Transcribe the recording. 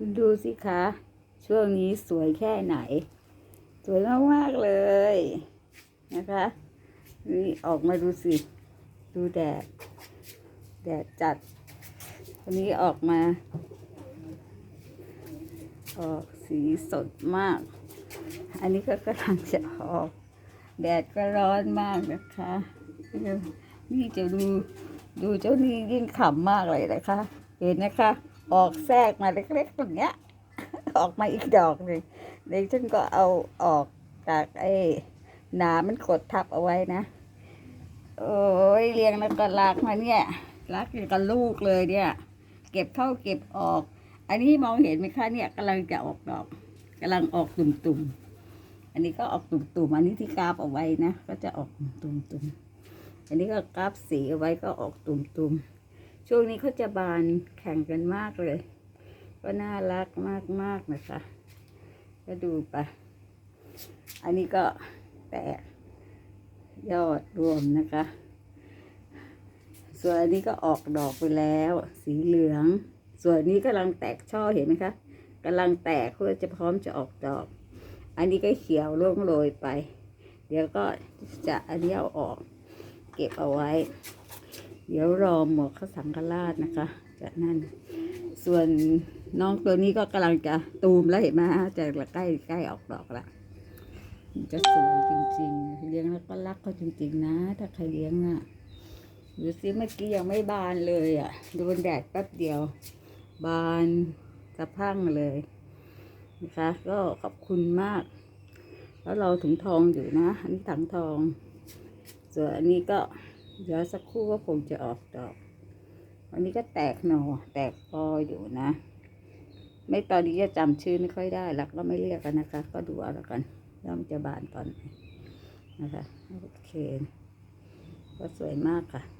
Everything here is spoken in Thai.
คุณดูสิคะ ช่วงนี้สวยแค่ไหน สวยมาก ๆ เลยนะคะ นี่ออกมาดูสิ ดูแดด แดดจัดวันนี้ออกมา ออกสีสดมาก อันนี้ก็กำลังจะออก แดดก็ร้อนมากนะคะนี่จะดูดูเจ้านี่ยิ่งขำมากเลยนะคะ เห็นนะคะ ออกแทรกมาเล็กๆตรงเนี้ย ออกมาอีกดอกหนึ่งเดี๋ยวฉันก็เอาออกจากไอ้หนามันกดทับเอาไว้นะ โอ้ยเลี้ยงแล้วก็รักมาเนี่ย รักอย่างกับลูกเลยเนี่ย เก็บเข้าเก็บออก อันนี้มองเห็นไหมคะเนี่ยกำลังจะออกดอกกำลังออกตุ่มๆ อันนี้ก็ออกตุ่มๆ อันนี้ที่กราบเอาไว้นะ ก็จะออกตุ่มๆ อันนี้ก็กราบสีเอาไว้ก็ออกตุ่มๆ ช่วงนี้เขาจะบานแข่งกันมากเลย ก็น่ารักมากๆนะคะ ก็ดูไป อันนี้ก็แตกยอดรวมนะคะ ส่วนอันนี้ก็ออกดอกไปแล้ว สีเหลือง ส่วนนี้กำลังแตกช่อเห็นไหมคะกำลังแตกเพื่อจะพร้อมจะออกดอก อันนี้ก็เขียวร่วงโรยไป เดี๋ยวก็จะอันนี้เอาออก เก็บเอาไว้ เดี๋ยวรอหมวกข้าสังฆราชนะคะจากนั่นส่วนน้องตัวนี้ก็กำลังจะตูมแล้วเห็นไหมฮะจะใกล้ใกล้ออกดอกละจะสวยจริงๆ เลี้ยงแล้วก็รักเขาจริง ๆ นะ ถ้าใครเลี้ยงอะดูสิเมื่อกี้ยังไม่บานเลยอะโดนแดดแป๊บเดียว บานสะพั่งเลยนะคะ ก็ขอบคุณมาก แล้วเราถุงทองอยู่นะ อันนี้ถังทอง ส่วนอันนี้ก็ เดี๋ยวสักครู่ก็คงจะออกดอก อันนี้ก็แตกหนอแตกปออยู่นะ ไม่ตอนนี้จะจำชื่อไม่ค่อยได้หลักก็ไม่เรียกกันนะคะ ก็ดูเอาละกันว่ามันจะบานตอนไหนนะคะ โอเค ก็สวยมากค่ะ